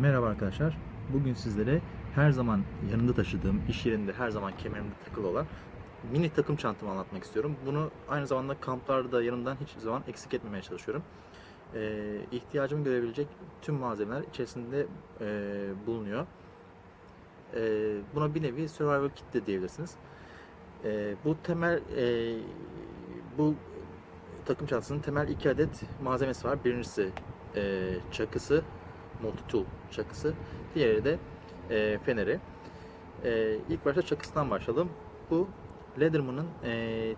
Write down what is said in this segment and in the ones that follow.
Merhaba arkadaşlar. Bugün sizlere her zaman yanımda taşıdığım, iş yerinde her zaman kemerimde takılı olan mini takım çantamı anlatmak istiyorum. Bunu aynı zamanda kamplarda yanımdan hiçbir zaman eksik etmemeye çalışıyorum. Ee, ihtiyacımı görebilecek tüm malzemeler içerisinde e, bulunuyor. Ee, buna bir nevi survival kit de diyebilirsiniz. Ee, bu temel e, bu takım çantasının temel iki adet malzemesi var. Birincisi e, çakısı, multi-tool çakısı. Diğeri de e, feneri. E, ilk başta çakısından başlayalım. Bu Leatherman'ın e,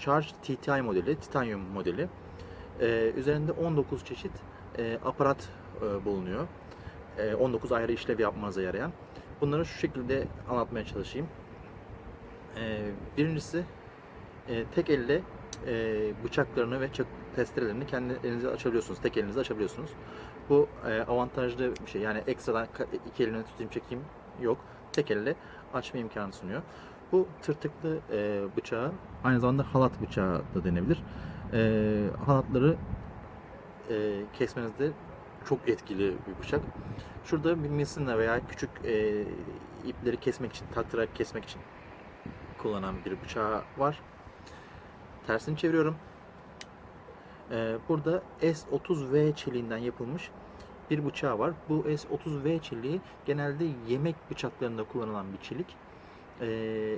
Charge TTI modeli, titanyum modeli. E, üzerinde 19 çeşit e, aparat e, bulunuyor. E, 19 ayrı işlev yapmanıza yarayan. Bunları şu şekilde anlatmaya çalışayım. E, birincisi e, tek elle e, bıçaklarını ve testerelerini kendi elinizle açabiliyorsunuz. Tek elinizle açabiliyorsunuz. Bu e, avantajlı bir şey. Yani ekstradan iki elimle tutayım çekeyim yok. Tek elle açma imkanı sunuyor. Bu tırtıklı e, bıçağı aynı zamanda halat bıçağı da denebilir. E, halatları e, kesmenizde çok etkili bir bıçak. Şurada bir misina veya küçük e, ipleri kesmek için, taktırarak kesmek için kullanan bir bıçağı var. Tersini çeviriyorum. Ee, burada S30V çeliğinden yapılmış bir bıçağı var. Bu S30V çeliği genelde yemek bıçaklarında kullanılan bir çelik. Ee,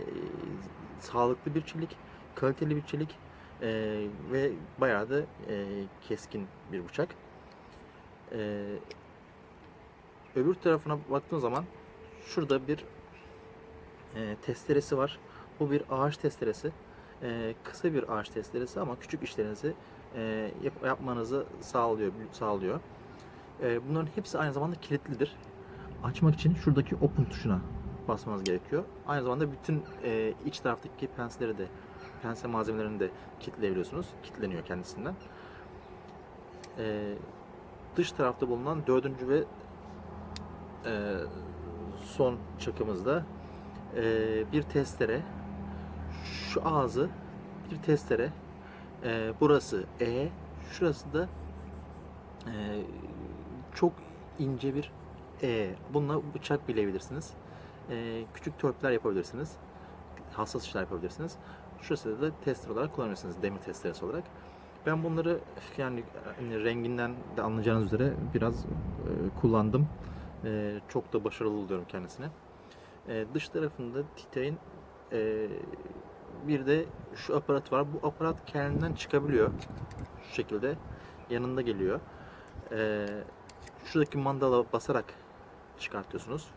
sağlıklı bir çelik, kaliteli bir çelik ee, ve bayağı da e, keskin bir bıçak. Öbür tarafına baktığım zaman şurada bir e, testeresi var. Bu bir ağaç testeresi. E, kısa bir ağaç testeresi ama küçük işlerinizi e, yap- yapmanızı sağlıyor. sağlıyor. E, bunların hepsi aynı zamanda kilitlidir. Açmak için şuradaki open tuşuna basmanız gerekiyor. Aynı zamanda bütün e, iç taraftaki pensleri de pense malzemelerini de kilitleyebiliyorsunuz. Kilitleniyor kendisinden. Dış tarafta bulunan dördüncü ve son çakımızda bir testere şu ağzı bir testere e, burası E şurası da e, çok ince bir E. Bununla bıçak bilebilirsiniz. E, küçük törpüler yapabilirsiniz. Hassas işler yapabilirsiniz. Şurası da tester olarak kullanabilirsiniz demir testeresi olarak. Ben bunları yani hani renginden de anlayacağınız üzere biraz e, kullandım. E, çok da başarılı buluyorum kendisine. E, dış tarafında Titay'ın e, bir de şu aparat var. Bu aparat kendinden çıkabiliyor. Şu şekilde yanında geliyor. E, şuradaki mandala basarak çıkartıyorsunuz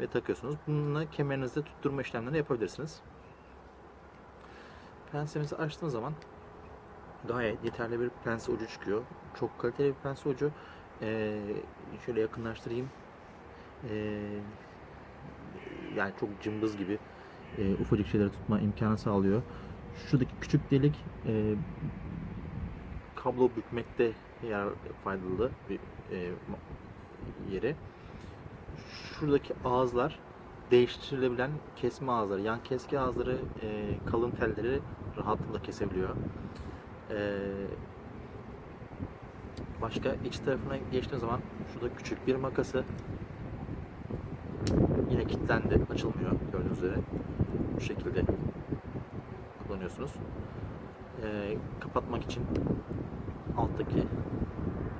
ve takıyorsunuz. Bununla kemerinizde tutturma işlemlerini yapabilirsiniz. Pensemizi açtığınız zaman gayet yeterli bir pense ucu çıkıyor. Çok kaliteli bir pense ucu. E, şöyle yakınlaştırayım. E, yani çok cımbız gibi e, ufacık şeyleri tutma imkanı sağlıyor. Şuradaki küçük delik e, kablo bükmekte yer faydalı bir e, yeri. Şuradaki ağızlar değiştirilebilen kesme ağızları, yan keski ağızları, e, kalın telleri rahatlıkla kesebiliyor. E, başka iç tarafına geçtiğim zaman şurada küçük bir makası yine kilitlendi, açılmıyor gördüğünüz üzere. Bu şekilde kullanıyorsunuz. Ee, kapatmak için alttaki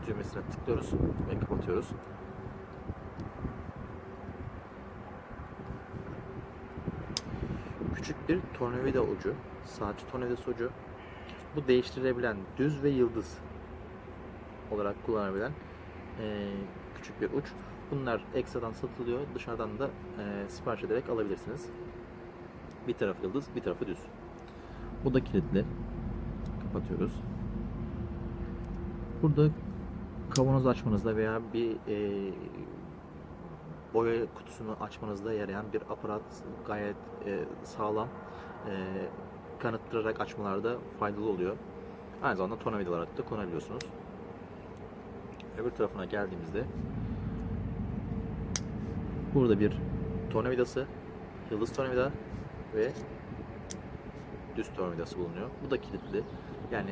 düğmesine tıklıyoruz ve kapatıyoruz. Küçük bir tornavida ucu, saatçi tornavidası ucu. Bu değiştirilebilen düz ve yıldız olarak kullanabilen ee, küçük bir uç. Bunlar ekstradan satılıyor. Dışarıdan da e, sipariş ederek alabilirsiniz. Bir tarafı yıldız, bir tarafı düz. Bu da kilitli. Kapatıyoruz. Burada kavanoz açmanızda veya bir e, boya kutusunu açmanızda yarayan bir aparat gayet e, sağlam. E, kanıttırarak açmalarda faydalı oluyor. Aynı zamanda tornavida olarak da kullanabiliyorsunuz. Öbür tarafına geldiğimizde Burada bir tornavidası, yıldız tornavida ve düz tornavidası bulunuyor. Bu da kilitli. Yani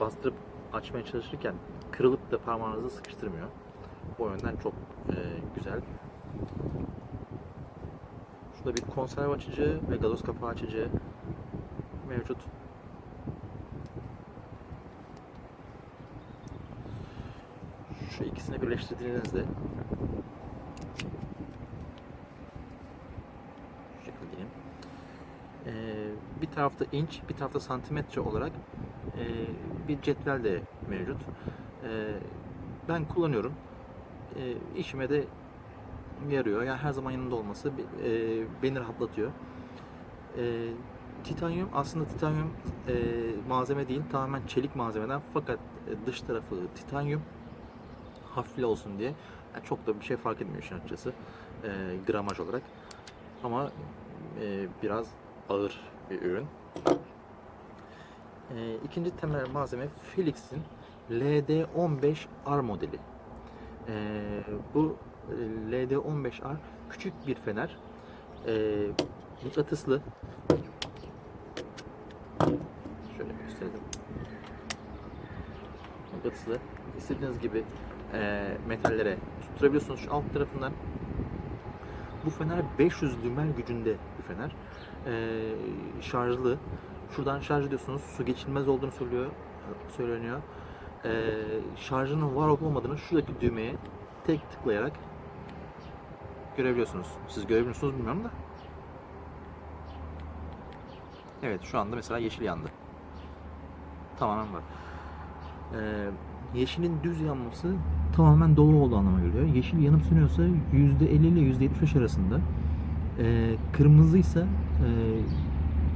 bastırıp açmaya çalışırken kırılıp da parmağınızı sıkıştırmıyor. O yönden çok e, güzel. Şurada bir konserve açıcı ve gazoz kapağı açıcı mevcut. Şu ikisini birleştirdiğinizde şu şekilde diyeyim. Ee, bir tarafta inç, bir tarafta santimetre olarak e, bir cetvel de mevcut. Ee, ben kullanıyorum. Ee, işime de yarıyor. Yani her zaman yanında olması e, beni rahatlatıyor. E, titanyum aslında titanyum e, malzeme değil, tamamen çelik malzemeden fakat e, dış tarafı titanyum hafifle olsun diye yani çok da bir şey fark etmiyor işin açıkçası e, gramaj olarak ama e, biraz ağır bir ürün. E, ikinci temel malzeme Philips'in LD15R modeli. E, bu e, LD15R küçük bir fener. E, mıknatıslı. Şöyle gösterelim. Mıknatıslı. İstediğiniz gibi e, metallere tutturabiliyorsunuz şu alt tarafından. Bu fener 500 lümen gücünde bir fener. E, şarjlı. Şuradan şarj ediyorsunuz. Su geçilmez olduğunu söylüyor, söyleniyor. E, şarjının var olup olmadığını şuradaki düğmeye tek tıklayarak görebiliyorsunuz. Siz görebiliyor musunuz bilmiyorum da. Evet şu anda mesela yeşil yandı. Tamamen var. Ee, yeşilin düz yanması tamamen dolu olduğu anlamına geliyor. Yeşil yanıp sönüyorsa %50 ile %75 arasında. Ee, kırmızıysa e,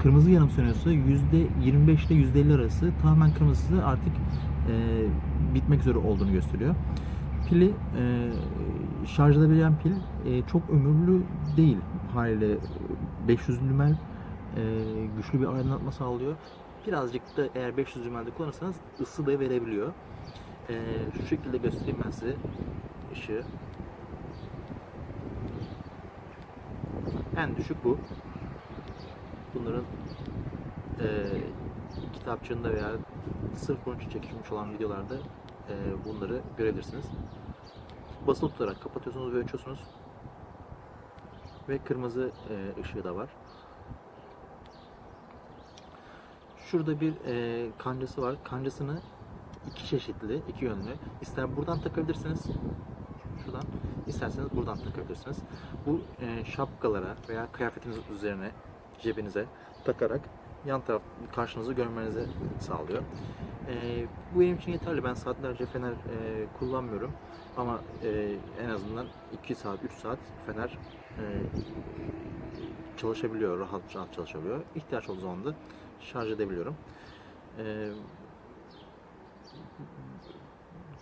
kırmızı yanıp sönüyorsa %25 ile %50 arası tamamen kırmızısı artık e, bitmek üzere olduğunu gösteriyor. Pili e, şarj edebilen pil e, çok ömürlü değil haliyle 500 lümen e, güçlü bir aydınlatma sağlıyor. Birazcık da eğer 500 lümende kullanırsanız ısı da verebiliyor. E, şu şekilde göstereyim ben size ışığı. En düşük bu. Bunların e, kitapçığında veya sırf bunun için çekilmiş olan videolarda e, bunları görebilirsiniz. Basılı tutarak kapatıyorsunuz ve açıyorsunuz. Ve kırmızı e, ışığı da var. Şurada bir e, kancası var. Kancasını iki çeşitli, iki yönlü. İster buradan takabilirsiniz. Şuradan. isterseniz buradan takabilirsiniz. Bu e, şapkalara veya kıyafetiniz üzerine, cebinize takarak yan taraf karşınızı görmenizi sağlıyor. E, bu benim için yeterli. Ben saatlerce fener e, kullanmıyorum. Ama e, en azından 2 saat, 3 saat fener e, çalışabiliyor, rahat rahat çalışabiliyor. İhtiyaç olduğu zaman da şarj edebiliyorum. E,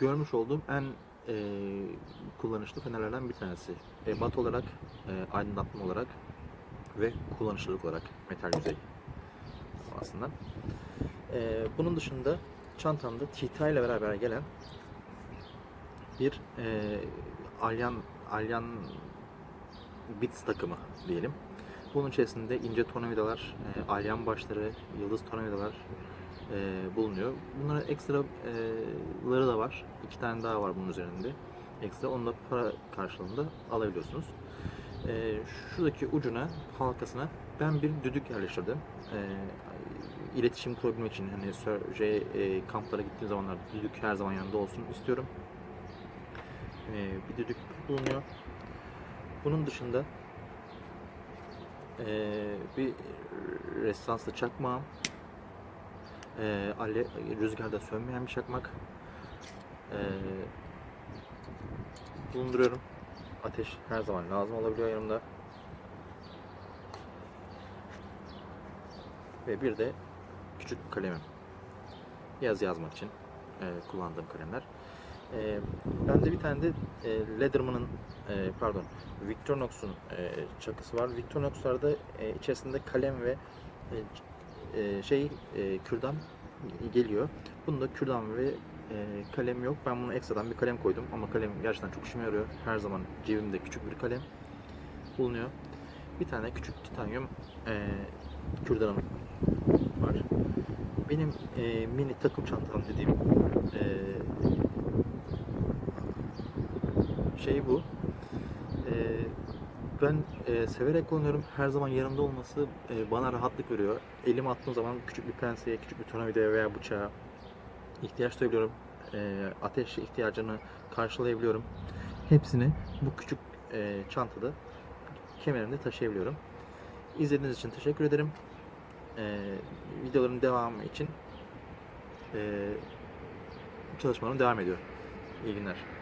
görmüş olduğum en e, kullanışlı fenerlerden bir tanesi. Ebat olarak, e, aydınlatma olarak ve kullanışlılık olarak metal yüzey aslında. E, bunun dışında çantamda Tita ile beraber gelen bir e, Alyan Alyan Bits takımı diyelim. Bunun içerisinde ince tornavidalar, e, alyan başları, yıldız tornavidalar e, bulunuyor. Bunların ekstraları da var. İki tane daha var bunun üzerinde. Ekstra onu da para karşılığında alabiliyorsunuz. E, şuradaki ucuna, halkasına ben bir düdük yerleştirdim. E, iletişim kurabilmek için hani şey, e, kamplara gittiğim zamanlar düdük her zaman yanında olsun istiyorum. E, bir düdük bulunuyor. Bunun dışında e, bir restanslı çakmağım, e, ale, rüzgarda sönmeyen bir çakmak e, bulunduruyorum. Ateş her zaman lazım olabiliyor yanımda. Ve bir de küçük kalemim. Yaz yazmak için e, kullandığım kalemler. E, bende bir tane de e, Leatherman'ın e, pardon Victorinox'un e, çakısı var. Victorinox'larda e, içerisinde kalem ve e, e, şey e, kürdan geliyor. Bunda kürdan ve e, kalem yok. Ben bunu ekstradan bir kalem koydum ama kalem gerçekten çok işime yarıyor. Her zaman cebimde küçük bir kalem bulunuyor. Bir tane küçük titanyum e, kürdanım var. Benim e, mini takım çantam dediğim e, şey bu. Ee, ben e, severek kullanıyorum. Her zaman yanımda olması e, bana rahatlık veriyor. Elime attığım zaman küçük bir penseye, küçük bir tornavidaya veya bıçağa ihtiyaç duyabiliyorum. E, ateş ihtiyacını karşılayabiliyorum. Hepsini bu küçük e, çantada kemerimde taşıyabiliyorum. İzlediğiniz için teşekkür ederim. E, videoların devamı için e, çalışmam devam ediyor. İyi günler.